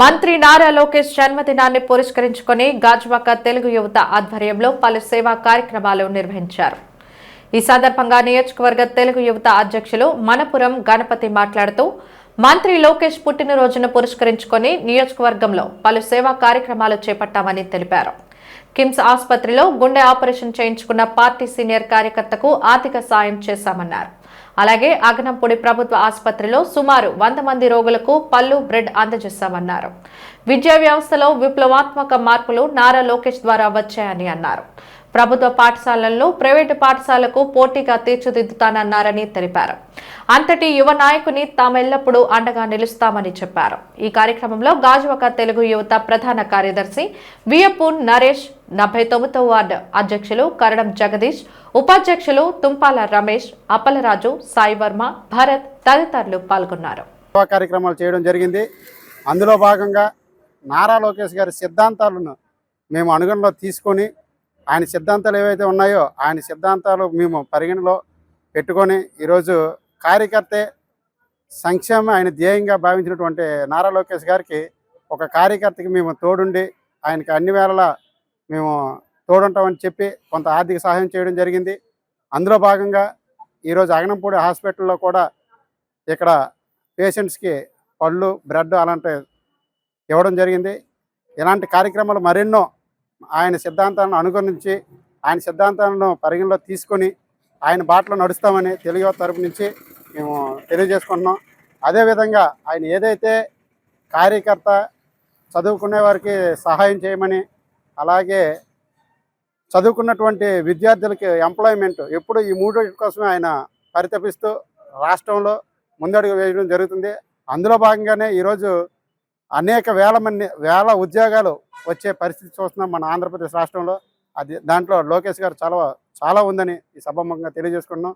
మంత్రి నారా లోకేష్ జన్మదినాన్ని పురస్కరించుకొని గాజువాక తెలుగు యువత ఆధ్వర్యంలో పలు సేవా కార్యక్రమాలు నిర్వహించారు. ఈ సందర్భంగా నియోజకవర్గ తెలుగు యువత అధ్యక్షులు మనపురం గణపతి మాట్లాడుతూ మంత్రి లోకేష్ పుట్టినరోజును పురస్కరించుకొని నియోజకవర్గంలో పలు సేవా కార్యక్రమాలు చేపట్టామని తెలిపారు. కిమ్స్ ఆసుపత్రిలో గుండె ఆపరేషన్ చేయించుకున్న పార్టీ సీనియర్ కార్యకర్తకు ఆర్థిక సాయం చేశామన్నారు. అలాగే అగనంపూడి ప్రభుత్వ ఆసుపత్రిలో సుమారు వంద మంది రోగులకు పళ్ళు బ్రెడ్ అందజేశామన్నారు. విద్యా వ్యవస్థలో విప్లవాత్మక మార్పులు నారా లోకేష్ ద్వారా వచ్చాయని అన్నారు. ప్రభుత్వ పాఠశాలల్లో ప్రైవేటు పాఠశాలకు పోటీగా తీర్చిదిద్దుతానన్నారని తెలిపారు. అంతటి యువ నాయకుని తామెల్లప్పుడూ అండగా నిలుస్తామని చెప్పారు. ఈ కార్యక్రమంలో గాజువాక తెలుగు యువత ప్రధాన కార్యదర్శి వియపూన్ నరేష్ డెబ్బై తొమ్మిదవ వార్డు అధ్యక్షులు కరణం జగదీష్ ఉపాధ్యక్షులు తుంపాల రమేష్ అప్పలరాజు సాయి వర్మ భరత్ తదితరులు పాల్గొన్నారు. కార్యక్రమాలు చేయడం జరిగింది. అందులో భాగంగా నారా లోకేష్ గారి సిద్ధాంతాలను మేము అనుగణలో తీసుకొని ఆయన సిద్ధాంతాలు ఏవైతే ఉన్నాయో ఆయన సిద్ధాంతాలు మేము పరిగణలో పెట్టుకొని ఈరోజు కార్యకర్తే సంక్షేమ ఆయన ధ్యేయంగా భావించినటువంటి నారా లోకేష్ గారికి ఒక కార్యకర్తకి మేము తోడుండి ఆయనకి అన్ని వేళలా మేము తోడుంటామని చెప్పి కొంత ఆర్థిక సహాయం చేయడం జరిగింది. అందులో భాగంగా ఈరోజు అగనంపూడి హాస్పిటల్లో కూడా ఇక్కడ పేషెంట్స్కి పళ్ళు బ్రెడ్ అలాంటివి ఇవ్వడం జరిగింది. ఇలాంటి కార్యక్రమాలు మరెన్నో ఆయన సిద్ధాంతాలను అనుగుణించి ఆయన సిద్ధాంతాలను పరిగణలో తీసుకొని ఆయన బాటలో నడుస్తామని తెలుగు తరపు నుంచి మేము తెలియజేసుకుంటున్నాం. అదేవిధంగా ఆయన ఏదైతే కార్యకర్త చదువుకునే వారికి సహాయం చేయమని అలాగే చదువుకున్నటువంటి విద్యార్థులకి ఎంప్లాయ్మెంట్ ఎప్పుడు ఈ మూడు కోసమే ఆయన పరితపిస్తూ రాష్ట్రంలో ముందడుగు వేయడం జరుగుతుంది. అందులో భాగంగానే ఈరోజు అనేక వేల మంది వేల ఉద్యోగాలు వచ్చే పరిస్థితి చూస్తున్నాం మన ఆంధ్రప్రదేశ్ రాష్ట్రంలో. అది దాంట్లో లోకేష్ గారు చాలా చాలా ఉందని ఈ సభాముఖంగా తెలియజేసుకుంటున్నాం.